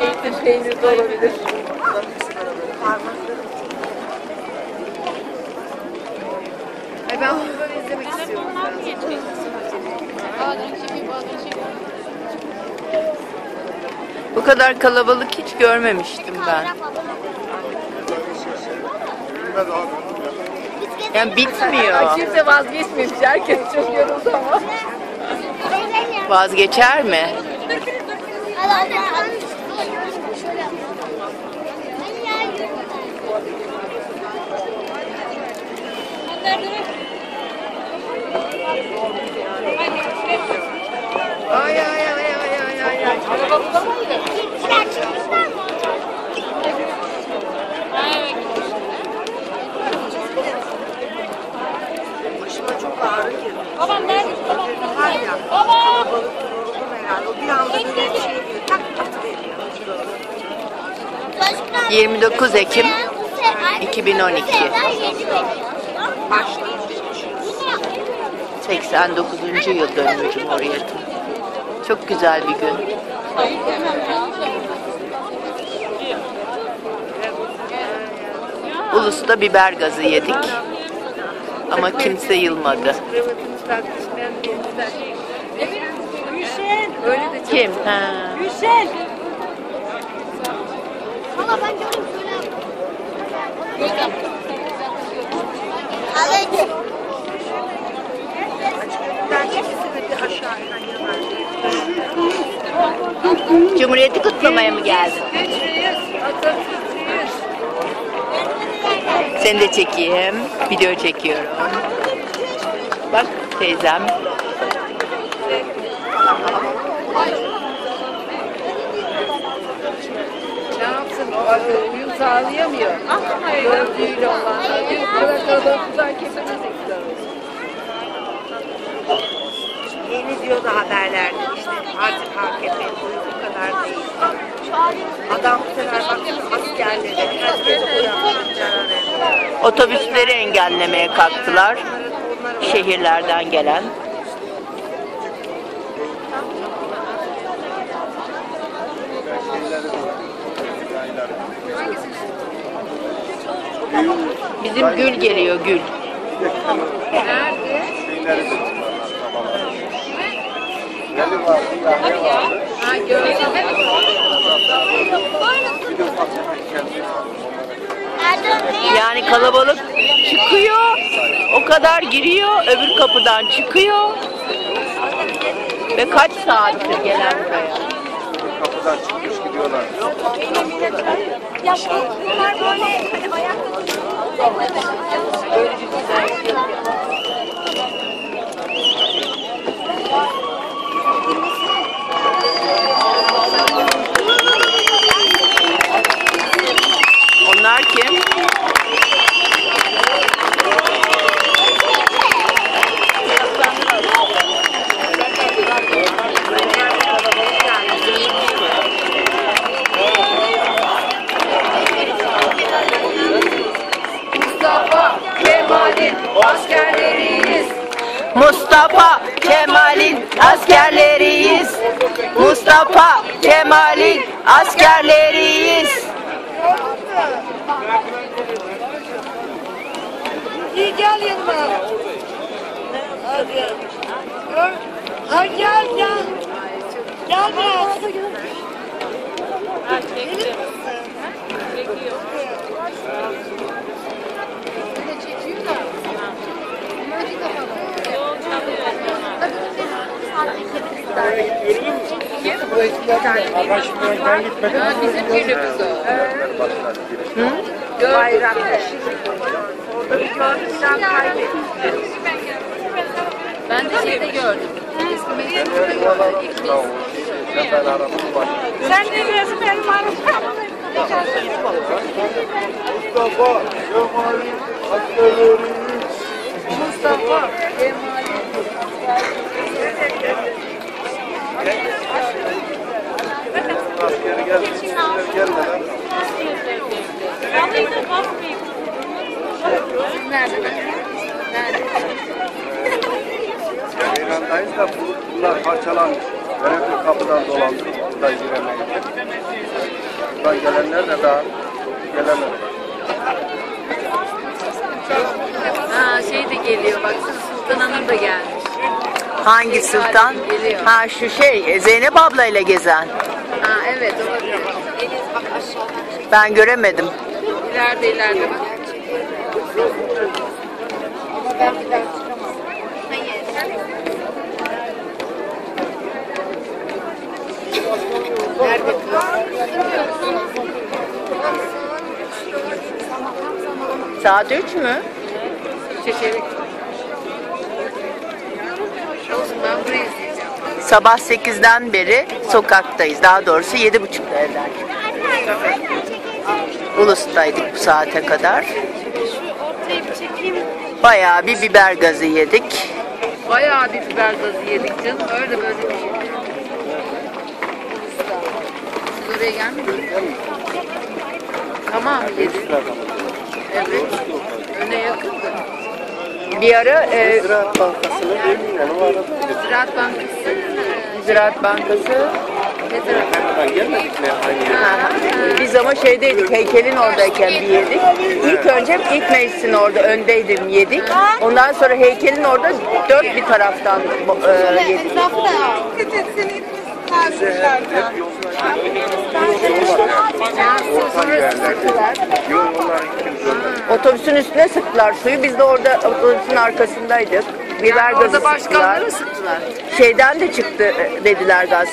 Zeytin peyniri de olabilir. Ay ben bunu böyle izlemek istiyorum. Bu kadar kalabalık hiç görmemiştim ben. Yani bitmiyor. Kimse vazgeçmemiş. Herkes çok yoruldu ama. Vazgeçer mi? Ay ay ay ay ay ay ay. Başıma çok ağrı girdi. Babam nerede? Babam Var ya, kalabalık yoruldum herhalde. O bir anda böyle bir şey diyor. Tak atıveriyor. 29 Ekim 2012. Başlayayım. 89. yıl dönümü Cumhuriyet'in. Çok güzel bir gün. Ulus'ta biber gazı yedik. Ama kimse yılmadı. Öyle de Kim? Ha. Gülşen. Ama ben diyorum şöyle Evet. Ben çekilsene bir aşağı in, yanar. Cumhuriyeti kutlamaya mı geldin? Seni de çekeyim. Video çekiyorum. Bak teyzem. ne yapsın? Sağlayamıyor. Gördüğüyle olan. Bu kadar kalabalıklar kesemez iktidar olsun. Yeni diyordu haberlerde işte artık AKP bu kadar değil. Adam bu sefer baktı askerleri herkes. Otobüsleri engellemeye kalktılar. Şehirlerden gelen. Bizim gül geliyor gül. Ha gördüm. Yani kalabalık çıkıyor, o kadar giriyor, öbür kapıdan çıkıyor. Ve kaç saattir gelen buraya? Kapıdan çıkmış gidiyorlar. Ya bunlar böyle hani ayakta Onlar kim? Kemal'in askerleriyiz. İyi gel yanıma. Hadi. Ha gel gel. Gel biraz. Bir daha kaybettim. Ben de şeyde gördüm. Sen de biraz benim. Mustafa Kemal'in. Mustafa Askeri geldi. De bakmayayım. Da bu- bunlar parçalanmış. Bir kapıdan dolandık. Burada giremeyiz. Oradan gelenler de daha gelenler. Ha şey de geliyor baksana Sultan Hanım da gelmiş. Hangi sultan? Ha şu şey Zeynep ablayla gezen. Ha evet olabilir. Ben göremedim. İleride ileride bak. Saat 3 mü? Çeçelik. Olsun ben burayı izleyeceğim. Sabah 8'den beri sokaktayız. Daha doğrusu 7.30'da evden. Ulus'taydık bu saate kadar. Bayağı bir biber gazı yedik. Bayağı bir biber gazı yedik canım. Öyle böyle bir şey. Oraya gelmediniz mi? Tamam yedik. Evet. Öne yakındı. Bir ara e, Ziraat yanı var. Ziraat Bankası. Ziraat Bankası Biz ama şeydeydik, heykelin oradayken bir yedik. İlk önce ilk meclisin orada öndeydim yedik. Ondan sonra heykelin orada dört bir taraftan e, yedik. Otobüsün üstüne sıktılar suyu. Biz de orada otobüsün arkasındaydık. Biber Yani gazı orada sıktılar. başkanları sıktılar. Şeyden de çıktı e, dediler gaz.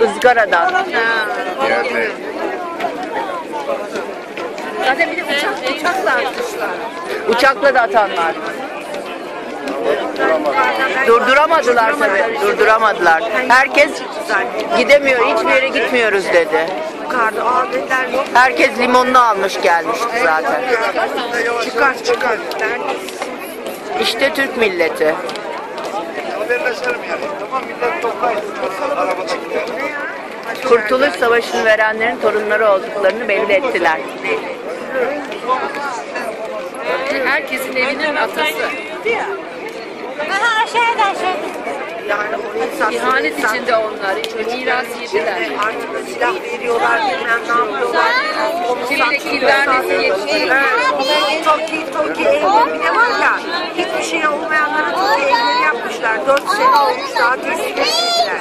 Izgaradan. Yerde. Zaten bir de uçak, uçakla atmışlar. Uçakla da atanlar. Durduramadılar tabii. Durduramadılar. Herkes gidemiyor, hiçbir yere gitmiyoruz dedi. Yukarıda yok. Herkes limonunu almış gelmişti zaten. Çıkar çıkar. İşte Türk milleti. Haberleşelim yani. Tamam millet toplayın. Arabadakiler. Kurtuluş Savaşı'nı verenlerin torunları olduklarını belli ettiler. Herkesin evinin atası. Aha aşağıda aşağıda. Yani o insan İhanet insan- içinde onlar. Miras yediler. Artık silah veriyorlar bilmem ne yapıyorlar. Satıyorlar. kirlenmesi yetişiyor. Toki Toki evleri bile var ya hiçbir şey olmayanlara Toki evleri yapmışlar. Dört sene olmuş daha teslim etmediler.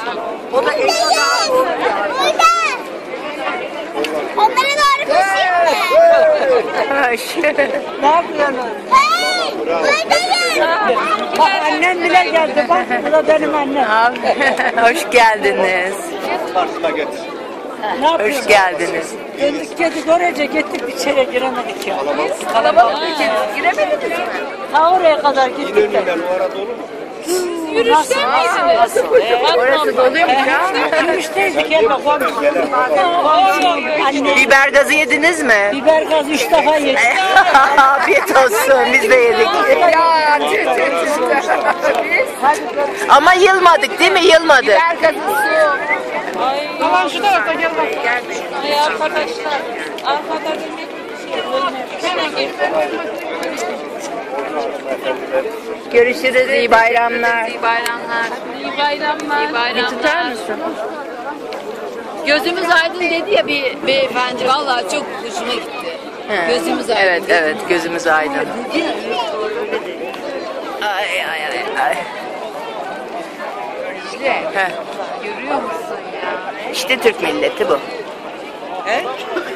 O da ev daha doğru. Burada. Onlara doğru koşayım mı? Ne yapıyorsunuz? Hey! Buradayım. Bak annem bile geldi. Bak bu da benim annem. Hoş geldiniz. Karşıma getir. Ne yapıyorsun? Hoş geldiniz. Döndük geldik oraya gittik içeri giremedik ya. Kalabalık kere giremediniz mi? Ta oraya kadar gittik de. İnönü'nden o arada olur mu? Yürüyüşte miydiniz? Orası ha. Yürüyüşteydik ya bak. Komşum anne. Biber gazı yediniz mi? Biber gazı üç defa yedik. Afiyet olsun biz de yedik. Ya tüh tüh tüh. Biz Ama yılmadık değil mi? Yılmadı. biber gazı su. Aman şu tarafa gel bak. Ay arkadaşlar. Arkada demek Görüşürüz. iyi bayramlar. İyi bayramlar. İyi bayramlar. İyi bayramlar. Tutar mısın? Gözümüz aydın dedi ya bir beyefendi. Vallahi çok hoşuma gitti. He. Gözümüz aydın. Evet evet gözümüz aydın. Ay ay ay ay. İşte, Heh. görüyor musun ya? İşte Türk milleti bu.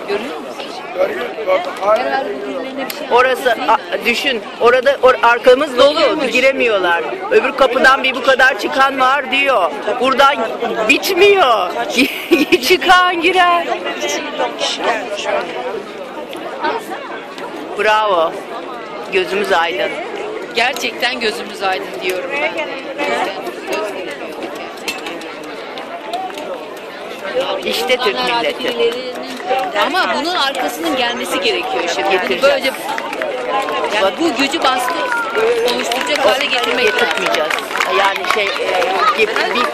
Görüyor musun? Orası a- düşün. Orada or- arkamız dolu. Giremiyorlar. Öbür kapıdan bir bu kadar çıkan var diyor. Buradan bitmiyor. çıkan girer. Bravo. Gözümüz aydın. Gerçekten gözümüz aydın diyorum ben. İşte Türk milleti. Ama bunun arkasının gelmesi gerekiyor. Bunu Getireceğiz. böylece yani bu gücü baskı oluşturacak hale getirmek lazım. Getirtmeyeceğiz. Yani şey e, bir,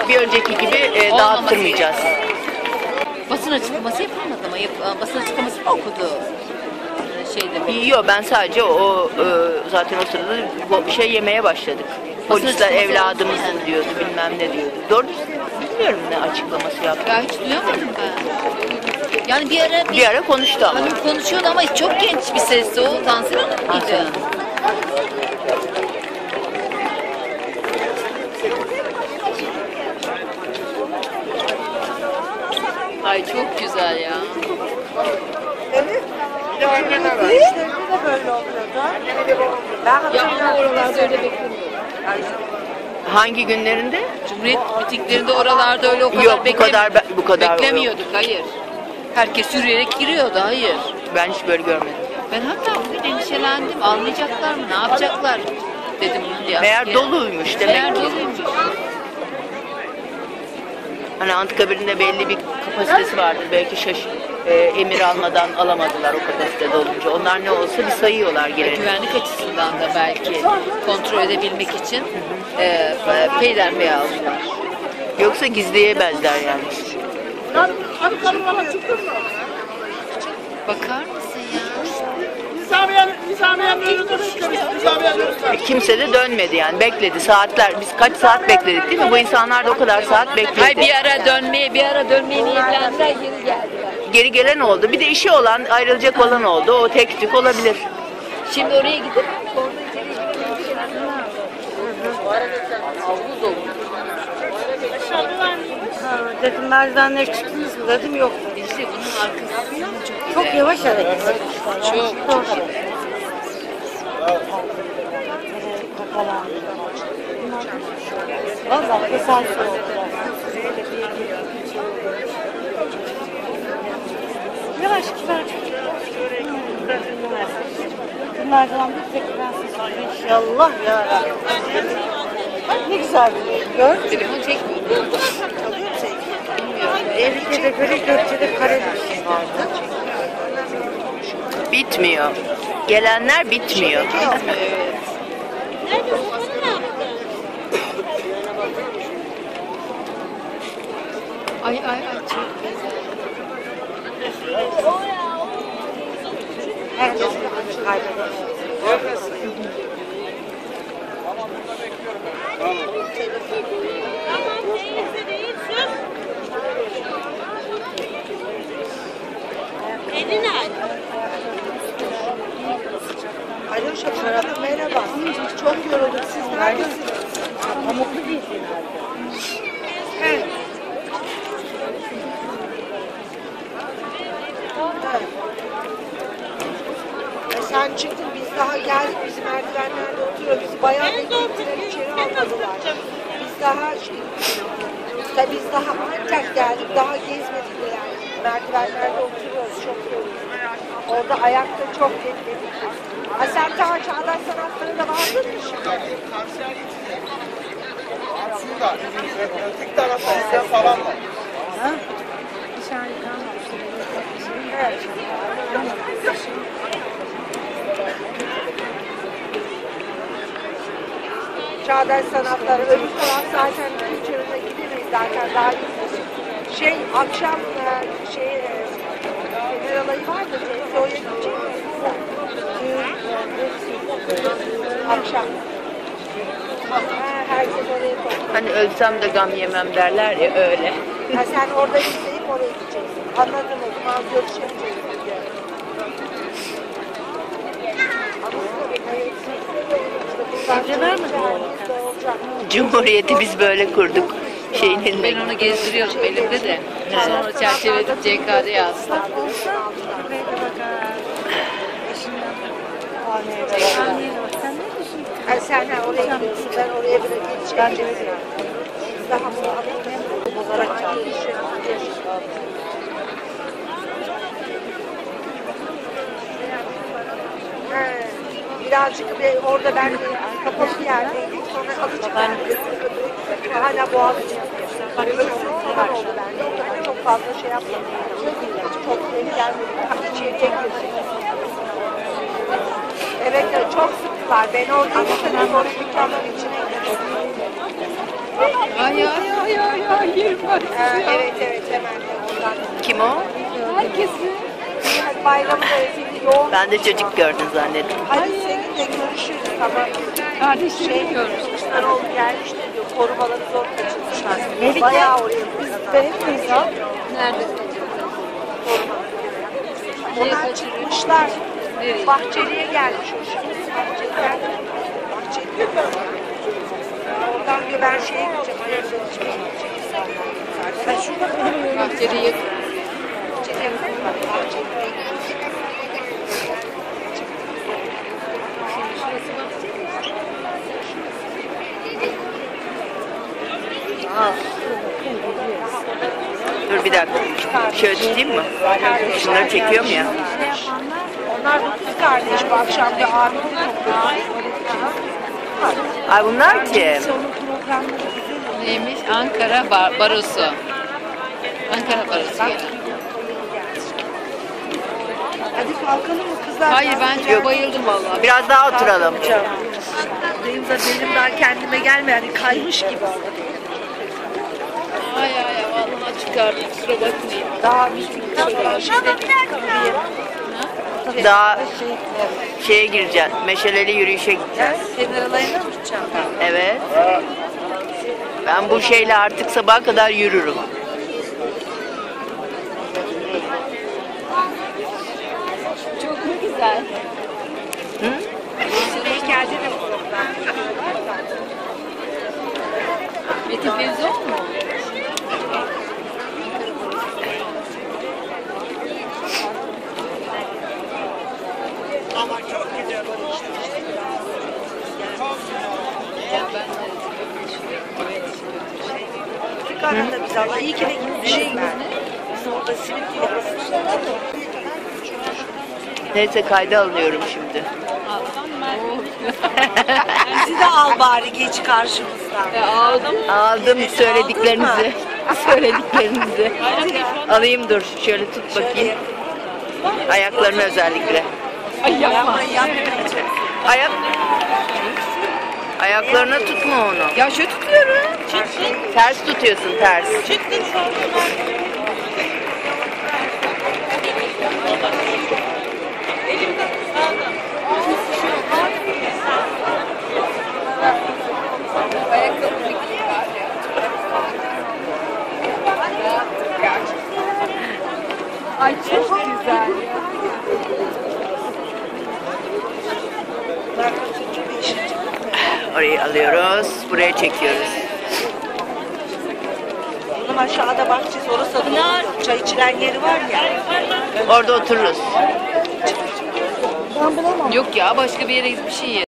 bir, önceki gibi e, dağıttırmayacağız. Basın açıklaması yapamadı ama yap, basın açıklaması mı okudu? Ee, Şeyde. Yok ben sadece o e, zaten o sırada bu şey yemeye başladık. Polisler evladımızın diyordu bilmem ne diyordu. Doğru bilmiyorum ne açıklaması yaptı. Ya hiç duyamadım ben. Yani bir ara bir Bir ara konuştu ama. hanım konuşuyordu ama çok genç bir sesti o. Tansiyon Hanım mıydı? Ay çok güzel ya. Evet. İşlerinde de böyle oluyordu. Ben Ya ama hatırlıyorum. oralarda öyle beklemiyorum. Hangi günlerinde? Cumhuriyet mitinglerinde oralarda öyle o kadar Yok, bu kadar bu kadar beklemiyorduk. Hayır. Herkes yürüyerek giriyordu. Hayır. Ben hiç böyle görmedim. Ben hatta bugün endişelendim. Almayacaklar mı? Ne yapacaklar? Dedim ya. Meğer doluymuş demek Meğer ki. doluymuş. Hani Anıtkabir'inde belli bir kapasitesi vardır. Belki şaş e, emir almadan alamadılar o kapasitede olunca. Onlar ne olsa bir sayıyorlar geleni. Güvenlik açısından da belki kontrol edebilmek için e, e, peyderpey aldılar. Yoksa gizleyemezler yani. Bakar mısın ya? Nizamiye, Nizamiye yürüdü işte biz. Nizamiye yürüdü. E, kimse de dönmedi yani. Bekledi saatler. Biz kaç saat bekledik değil mi? Bu insanlar da o kadar saat bekledi. Hay bir ara dönmeye, bir ara dönmeye niyetlendiler, geri geldiler. Geri gelen oldu. Bir de işi olan, ayrılacak olan oldu. O tek tük olabilir. Şimdi oraya gidip orada içeri girelim. Havuz olur. Ha, dedim merdivenleri çıktınız mı dedim yok. İşte bunun arkasından çok Çok yavaş hareket. Çok, çok Valla tesadüf. Yavaş kibar Bunlardan bir tek prenses İnşallah ya Rabbim. Bak ne güzel bir Gördün mü? Telefon çekmiyor. Evlilikte de böyle Gökçe'de bir şey vardı. Bitmiyor. Gelenler bitmiyor. Ay ay ay çok güzel. Herkes kaybeder. Alo şoför merhaba. Çok yorulduk. Siz neredesiniz? Pamuklu değil herhalde. E sen çıktın biz daha geldik bizim merdivenlerde oturuyor. Bizi bayağı beklediler içeri almadılar. Biz daha şey, işte biz daha ancak geldik daha gezmedik yani. Merdivenlerde oturuyoruz çok yorulduk. Orada ayakta çok bekledik. Ha sen daha çağdaş sanatlarında vardın mı şimdi? Şurada. Tek tarafta sen falan var. Evet. Çağdaş sanatları, öbür taraf zaten önüne gidemeyiz zaten daha. Şey, akşam e, şey, e, fener alayı var da teyze oraya gidecek misin sen? Akşam. Hani ölsem de gam yemem derler ya öyle. Ha, sen orada izleyip oraya gideceksin. Anladım o zaman görüşemeyeceğiz. Cumhuriyeti biz böyle kurduk. Şeyin eline. Ben onu gezdiriyorum elimde de. Sonra çerçevede CKD yazdım. Ha, sen ha, oraya gidiyorsun, ben oraya bile geçeceğim. Ben de Birazcık bir orada ben kapalı yerdeydik. Sonra adı çıkardı. Hala boğazı oldu yüzden çok fazla şey yapmadım. Çok denk gelmedi. İçeriye girdim. Evet, çok sıktılar. Ben orada gittim. Sonra dükkanların içine girdim. Ay ay ay ay ay. Ha, evet evet hemen oradan. Kim o? Herkesi. Hadi bayramı da şimdi yoğun. Ben de çocuk gördüm zannettim. Hadi seninle görüşürüz ama Kardeşim şey görmüş. Kılıçdaroğlu gelmişti diyor. Korumaları zor kaçırmışlar. Bayağı oraya. Nerede? Onlar çıkmışlar. Bahçeli'ye gelmiş o şimdi. Bahçeli'den Bahçeli'ye Oradan diyor ben şeye gideceğim. Ben şurada. Bahçeli'ye Bahçeli'ye Bahçeli'ye Dur bir dakika. Şöyle tutayım mı? Şunları çekiyorum ya. Onlar dokuz kardeş. Bu akşam bir abi Ay bunlar kim? Neymiş? Ankara Bar Barosu. Ankara Barosu. Hadi kalkalım mı kızlar? Hayır ben çok bayıldım vallahi. Biraz daha oturalım. Benim de benim daha kendime gelme yani kaymış gibi. Ay ay ay vallahi çıkardım kusura bakmayın. Daha bir işte Daha şeye gireceğiz. Meşaleli yürüyüşe gideceğiz. Fener alayına mı gideceğim? Evet. Ben bu şeyle artık sabaha kadar yürürüm. Çok mu güzel? Heykelde de. Metin Fevzioğlu mu? Afrika'dan da biz Allah iyi ki de ben. Biz orada simit yiyoruz. Neyse kayda alıyorum şimdi. Bizi de al bari geç karşımızdan. E, aldım. Aldım söylediklerinizi. söylediklerinizi. Alayım dur. Şöyle tut bakayım. Ayaklarını özellikle. Ay yapma. Yapmayacağız. Ayak Ayaklarına tutma onu. Ya şöyle tutuyorum. Ters tutuyorsun ters. Ay Buraya çekiyoruz. Oğlum aşağıda bahçesi orası da. Çay içilen yeri var ya. Orada otururuz. Yok ya başka bir yere bir şey.